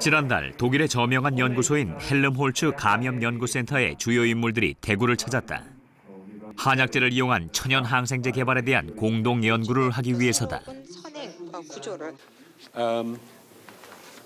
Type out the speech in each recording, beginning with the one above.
지난달 독일의 저명한 연구소인 헬름홀츠 감염연구센터의 주요 인물들이 대구를 찾았다. 한약재를 이용한 천연 항생제 개발에 대한 공동 연구를 하기 위해서다. 선행 어, 구조를 Um,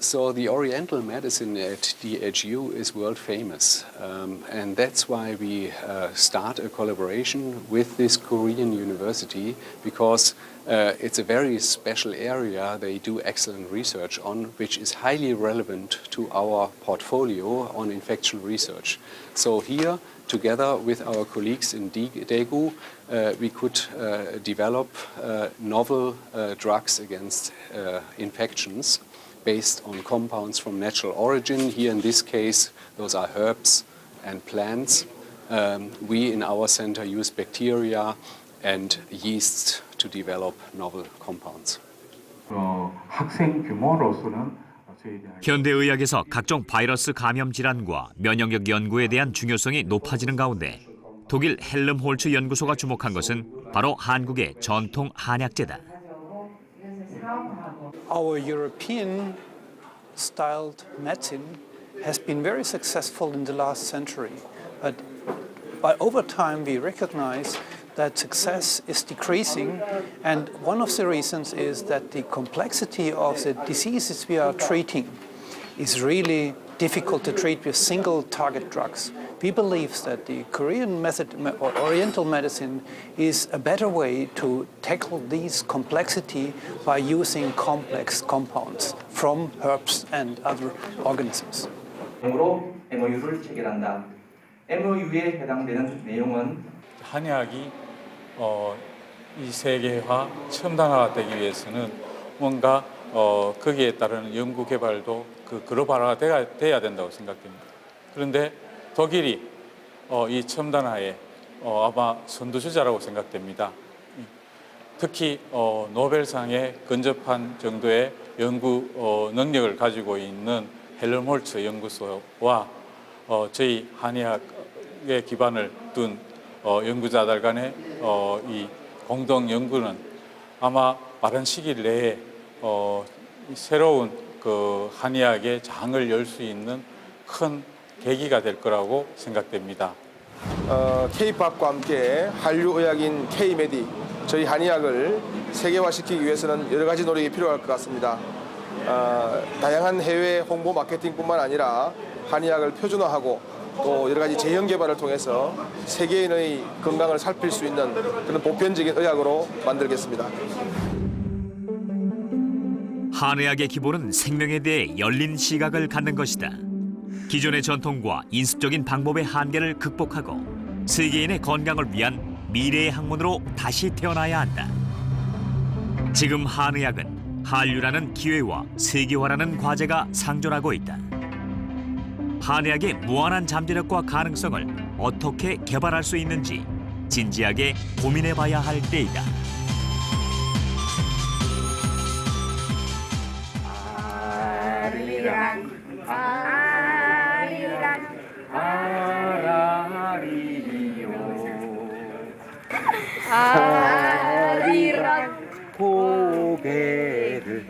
so the Oriental medicine at DHU is world famous, um, and that's why we uh, start a collaboration with this Korean university because uh, it's a very special area they do excellent research on, which is highly relevant to our portfolio on infection research. So here, together with our colleagues in Daegu, uh, we could uh, develop uh, novel uh, drugs against uh, infections based on compounds from natural origin. Here, in this case, those are herbs and plants. Um, we in our center use bacteria and yeasts to develop novel compounds. 어, 현대의학에서 각종 바이러스 감염 질환과 면역력 연구에 대한 중요성이 높아지는 가운데 독일 헬름홀츠 연구소가 주목한 것은 바로 한국의 전통 한약재다. Our European styled medicine has been very successful in the last century, but, but over time we recognize that success is decreasing, and one of the reasons is that the complexity of the diseases we are treating is really difficult to treat with single target drugs. We believe that the Korean method or Oriental medicine is a better way to tackle these complexity by using complex compounds from herbs and other organisms. 으로 MOU를 체결한다. MOU에 해당되는 내용은 한의학이 어, 이 세계화 첨단화가 되기 위해서는 뭔가 어, 거기에 따르는 연구 개발도 그 글로벌화가 돼야, 돼야 된다고 생각됩니다. 그런데 독일이 어, 이 첨단화에 어, 아마 선두주자라고 생각됩니다. 특히 어, 노벨상에 근접한 정도의 연구 어, 능력을 가지고 있는 헬름홀츠 연구소와 어, 저희 한의학에 기반을 둔 어, 연구자들 간의 어, 이 공동 연구는 아마 빠른 시일 내에 어, 이 새로운 그 한의학의 장을 열 수 있는 큰 계기가 될 거라고 생각됩니다. 어, K-팝과 함께 한류 의학인 K-메디 저희 한의학을 세계화시키기 위해서는 여러 가지 노력이 필요할 것 같습니다. 어, 다양한 해외 홍보 마케팅뿐만 아니라 한의학을 표준화하고 또 여러 가지 재형 개발을 통해서 세계인의 건강을 살필 수 있는 그런 보편적인 의학으로 만들겠습니다. 한의학의 기본은 생명에 대해 열린 시각을 갖는 것이다. 기존의 전통과 인습적인 방법의 한계를 극복하고 세계인의 건강을 위한 미래의 학문으로 다시 태어나야 한다. 지금 한의학은 한류라는 기회와 세계화라는 과제가 상존하고 있다. 한의학의 무한한 잠재력과 가능성을 어떻게 개발할 수 있는지 진지하게 고민해봐야 할 때이다. 아, 아리랑 고개를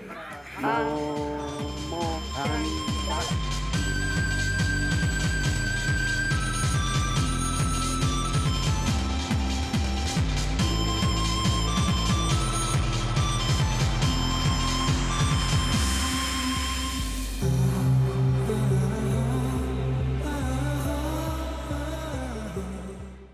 넘어간